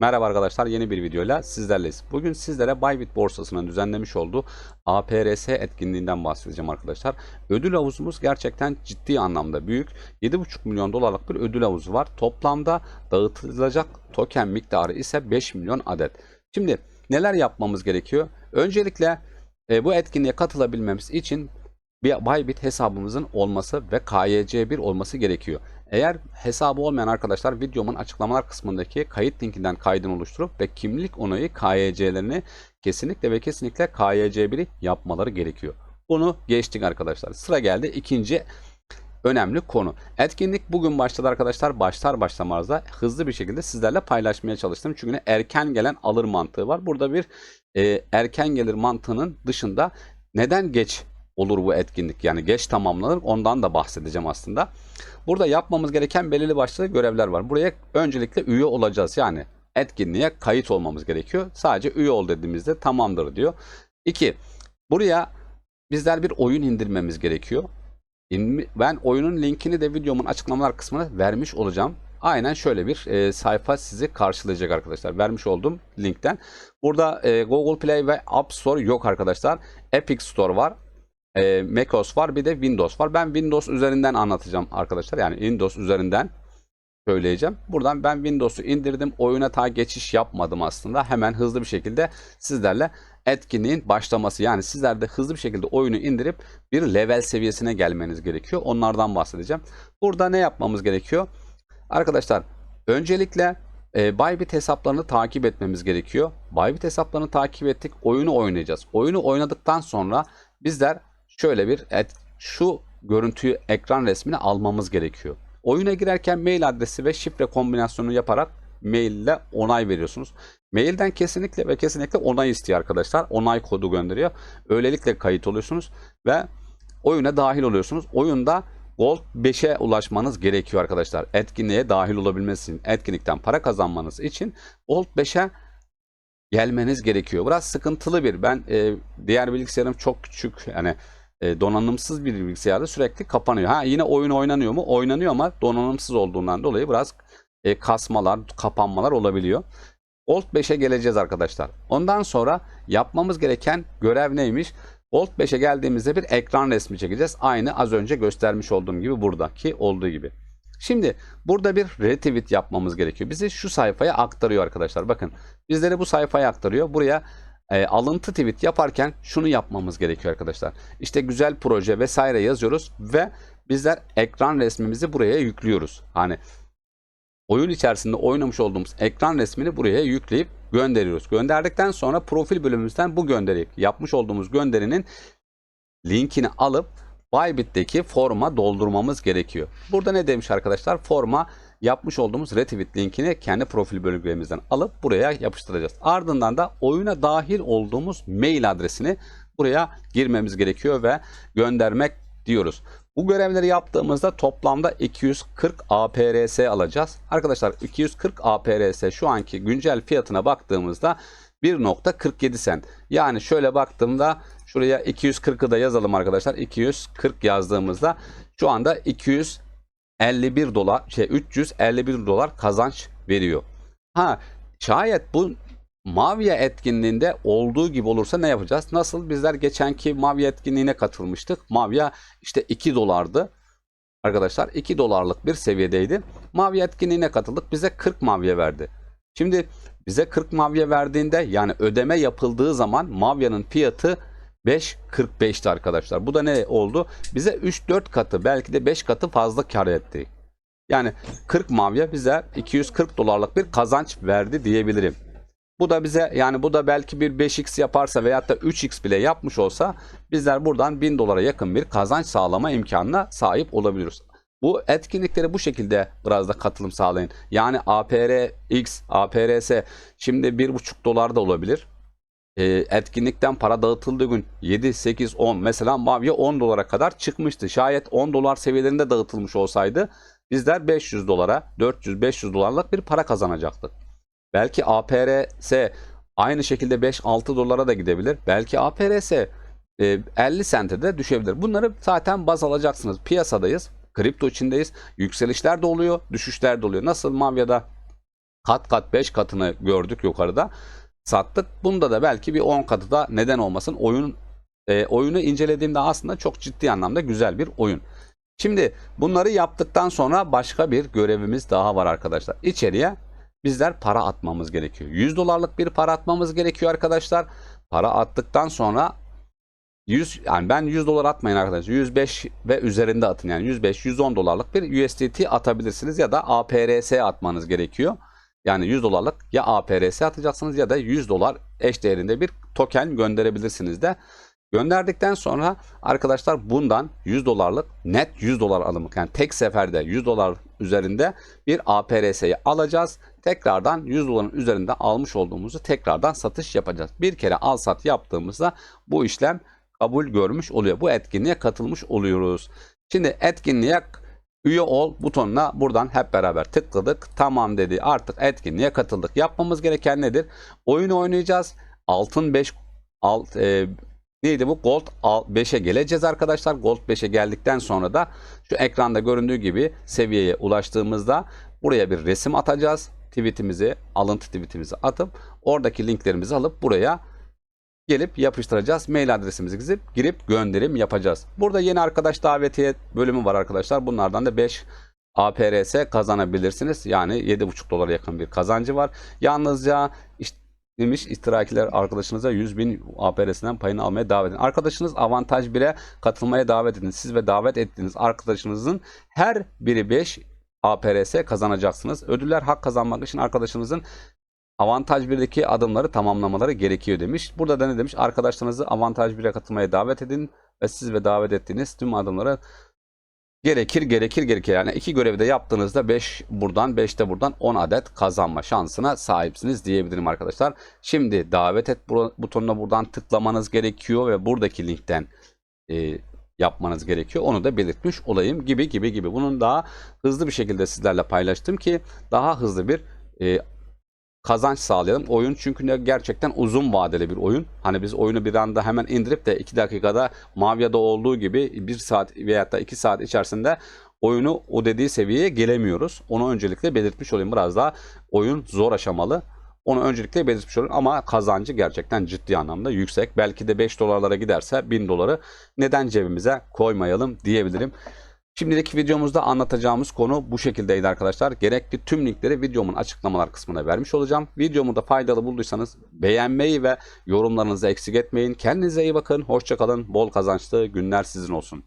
Merhaba arkadaşlar yeni bir videoyla sizlerleyiz. Bugün sizlere Bybit borsasının düzenlemiş olduğu APRS etkinliğinden bahsedeceğim arkadaşlar. Ödül havuzumuz gerçekten ciddi anlamda büyük. 7,5 milyon dolarlık bir ödül havuzu var. Toplamda dağıtılacak token miktarı ise 5 milyon adet. Şimdi neler yapmamız gerekiyor? Öncelikle e, bu etkinliğe katılabilmemiz için bir Bybit hesabımızın olması ve KYC1 olması gerekiyor. Eğer hesabı olmayan arkadaşlar videomun açıklamalar kısmındaki kayıt linkinden kaydını oluşturup ve kimlik onayı KYC'lerini kesinlikle ve kesinlikle KYC1'i yapmaları gerekiyor. Bunu geçtik arkadaşlar. Sıra geldi ikinci önemli konu. Etkinlik bugün başladı arkadaşlar. Başlar başlamaz da hızlı bir şekilde sizlerle paylaşmaya çalıştım. Çünkü erken gelen alır mantığı var. Burada bir e, erken gelir mantığının dışında neden geç olur bu etkinlik yani geç tamamlanır ondan da bahsedeceğim aslında. Burada yapmamız gereken belirli başlı görevler var. Buraya öncelikle üye olacağız yani etkinliğe kayıt olmamız gerekiyor. Sadece üye ol dediğimizde tamamdır diyor. 2. Buraya bizler bir oyun indirmemiz gerekiyor. Ben oyunun linkini de videomun açıklamalar kısmına vermiş olacağım. Aynen şöyle bir e, sayfa sizi karşılayacak arkadaşlar. Vermiş olduğum linkten. Burada e, Google Play ve App Store yok arkadaşlar. Epic Store var e, macOS var bir de Windows var. Ben Windows üzerinden anlatacağım arkadaşlar. Yani Windows üzerinden söyleyeceğim. Buradan ben Windows'u indirdim. Oyuna ta geçiş yapmadım aslında. Hemen hızlı bir şekilde sizlerle etkinliğin başlaması. Yani sizler de hızlı bir şekilde oyunu indirip bir level seviyesine gelmeniz gerekiyor. Onlardan bahsedeceğim. Burada ne yapmamız gerekiyor? Arkadaşlar öncelikle e, Bybit hesaplarını takip etmemiz gerekiyor. Bybit hesaplarını takip ettik. Oyunu oynayacağız. Oyunu oynadıktan sonra bizler şöyle bir et, şu görüntüyü ekran resmini almamız gerekiyor. Oyuna girerken mail adresi ve şifre kombinasyonu yaparak mail ile onay veriyorsunuz. Mailden kesinlikle ve kesinlikle onay istiyor arkadaşlar. Onay kodu gönderiyor. Öylelikle kayıt oluyorsunuz ve oyuna dahil oluyorsunuz. Oyunda Gold 5'e ulaşmanız gerekiyor arkadaşlar. Etkinliğe dahil olabilmesi için, etkinlikten para kazanmanız için Gold 5'e gelmeniz gerekiyor. Biraz sıkıntılı bir. Ben e, diğer bilgisayarım çok küçük. Yani e, donanımsız bir bilgisayarda sürekli kapanıyor. Ha yine oyun oynanıyor mu? Oynanıyor ama donanımsız olduğundan dolayı biraz e, kasmalar, kapanmalar olabiliyor. Old 5'e geleceğiz arkadaşlar. Ondan sonra yapmamız gereken görev neymiş? Old 5'e geldiğimizde bir ekran resmi çekeceğiz. Aynı az önce göstermiş olduğum gibi buradaki olduğu gibi. Şimdi burada bir retweet yapmamız gerekiyor. Bizi şu sayfaya aktarıyor arkadaşlar. Bakın bizleri bu sayfaya aktarıyor. Buraya e, alıntı tweet yaparken şunu yapmamız gerekiyor arkadaşlar. İşte güzel proje vesaire yazıyoruz ve bizler ekran resmimizi buraya yüklüyoruz. Hani oyun içerisinde oynamış olduğumuz ekran resmini buraya yükleyip gönderiyoruz. Gönderdikten sonra profil bölümümüzden bu gönderi yapmış olduğumuz gönderinin linkini alıp Bybit'teki forma doldurmamız gerekiyor. Burada ne demiş arkadaşlar? Forma yapmış olduğumuz retweet linkini kendi profil bölümümüzden alıp buraya yapıştıracağız. Ardından da oyuna dahil olduğumuz mail adresini buraya girmemiz gerekiyor ve göndermek diyoruz. Bu görevleri yaptığımızda toplamda 240 APRS alacağız. Arkadaşlar 240 APRS şu anki güncel fiyatına baktığımızda 1.47 sent. Yani şöyle baktığımda şuraya 240'ı da yazalım arkadaşlar. 240 yazdığımızda şu anda 200 51 dolar şey 351 dolar kazanç veriyor. Ha şayet bu Mavia etkinliğinde olduğu gibi olursa ne yapacağız? Nasıl bizler geçenki Mavia etkinliğine katılmıştık. Mavia işte 2 dolardı. Arkadaşlar 2 dolarlık bir seviyedeydi. Mavia etkinliğine katıldık. Bize 40 Mavia verdi. Şimdi bize 40 Mavia verdiğinde yani ödeme yapıldığı zaman Mavia'nın fiyatı 5.45'ti arkadaşlar. Bu da ne oldu? Bize 3-4 katı belki de 5 katı fazla kar etti. Yani 40 mavya bize 240 dolarlık bir kazanç verdi diyebilirim. Bu da bize yani bu da belki bir 5x yaparsa veyahut da 3x bile yapmış olsa bizler buradan 1000 dolara yakın bir kazanç sağlama imkanına sahip olabiliyoruz. Bu etkinliklere bu şekilde biraz da katılım sağlayın. Yani APRX, APRS şimdi 1,5 dolar da olabilir. E, etkinlikten para dağıtıldığı gün 7, 8, 10 mesela Mavya 10 dolara kadar çıkmıştı. Şayet 10 dolar seviyelerinde dağıtılmış olsaydı bizler 500 dolara 400-500 dolarlık bir para kazanacaktık. Belki APRS aynı şekilde 5-6 dolara da gidebilir. Belki APRS 50 sente de düşebilir. Bunları zaten baz alacaksınız. Piyasadayız. Kripto içindeyiz. Yükselişler de oluyor, düşüşler de oluyor. Nasıl Mavya'da kat kat 5 katını gördük yukarıda. Sattık. Bunda da belki bir 10 katı da neden olmasın. Oyun e, oyunu incelediğimde aslında çok ciddi anlamda güzel bir oyun. Şimdi bunları yaptıktan sonra başka bir görevimiz daha var arkadaşlar. İçeriye bizler para atmamız gerekiyor. 100 dolarlık bir para atmamız gerekiyor arkadaşlar. Para attıktan sonra 100 yani ben 100 dolar atmayın arkadaşlar. 105 ve üzerinde atın yani 105 110 dolarlık bir USDT atabilirsiniz ya da APRS atmanız gerekiyor. Yani 100 dolarlık ya APRS atacaksınız ya da 100 dolar eş değerinde bir token gönderebilirsiniz de. Gönderdikten sonra arkadaşlar bundan 100 dolarlık net 100 dolar alımı yani tek seferde 100 dolar üzerinde bir APRS'yi alacağız. Tekrardan 100 doların üzerinde almış olduğumuzu tekrardan satış yapacağız. Bir kere al sat yaptığımızda bu işlem kabul görmüş oluyor. Bu etkinliğe katılmış oluyoruz. Şimdi etkinliğe üye ol butonuna buradan hep beraber tıkladık. Tamam dedi. Artık etkinliğe katıldık. Yapmamız gereken nedir? Oyun oynayacağız. Altın 5 alt e, neydi bu? Gold 5'e geleceğiz arkadaşlar. Gold 5'e geldikten sonra da şu ekranda göründüğü gibi seviyeye ulaştığımızda buraya bir resim atacağız. Tweetimizi, alıntı tweetimizi atıp oradaki linklerimizi alıp buraya gelip yapıştıracağız. Mail adresimizi gizip girip gönderim yapacağız. Burada yeni arkadaş davetiye bölümü var arkadaşlar. Bunlardan da 5 APRS kazanabilirsiniz. Yani 7,5 dolara yakın bir kazancı var. Yalnızca işte demiş istirakiler arkadaşınıza 100 bin APRS'den payını almaya davet edin. Arkadaşınız avantaj 1'e katılmaya davet edin. Siz ve davet ettiğiniz arkadaşınızın her biri 5 APRS kazanacaksınız. Ödüller hak kazanmak için arkadaşınızın avantaj 1'deki adımları tamamlamaları gerekiyor demiş. Burada da ne demiş? Arkadaşlarınızı avantaj 1'e katılmaya davet edin ve siz ve davet ettiğiniz tüm adımları gerekir gerekir gerekir. Yani iki görevi de yaptığınızda 5 buradan 5 de buradan 10 adet kazanma şansına sahipsiniz diyebilirim arkadaşlar. Şimdi davet et butonuna buradan tıklamanız gerekiyor ve buradaki linkten e, yapmanız gerekiyor. Onu da belirtmiş olayım gibi gibi gibi. Bunun daha hızlı bir şekilde sizlerle paylaştım ki daha hızlı bir e, kazanç sağlayalım. Oyun çünkü gerçekten uzun vadeli bir oyun. Hani biz oyunu bir anda hemen indirip de 2 dakikada Mavia'da olduğu gibi 1 saat veya da 2 saat içerisinde oyunu o dediği seviyeye gelemiyoruz. Onu öncelikle belirtmiş olayım. Biraz daha oyun zor aşamalı. Onu öncelikle belirtmiş olayım ama kazancı gerçekten ciddi anlamda yüksek. Belki de 5 dolarlara giderse 1000 doları neden cebimize koymayalım diyebilirim. Şimdilik videomuzda anlatacağımız konu bu şekildeydi arkadaşlar. Gerekli tüm linkleri videomun açıklamalar kısmına vermiş olacağım. Videomu da faydalı bulduysanız beğenmeyi ve yorumlarınızı eksik etmeyin. Kendinize iyi bakın. Hoşçakalın. Bol kazançlı günler sizin olsun.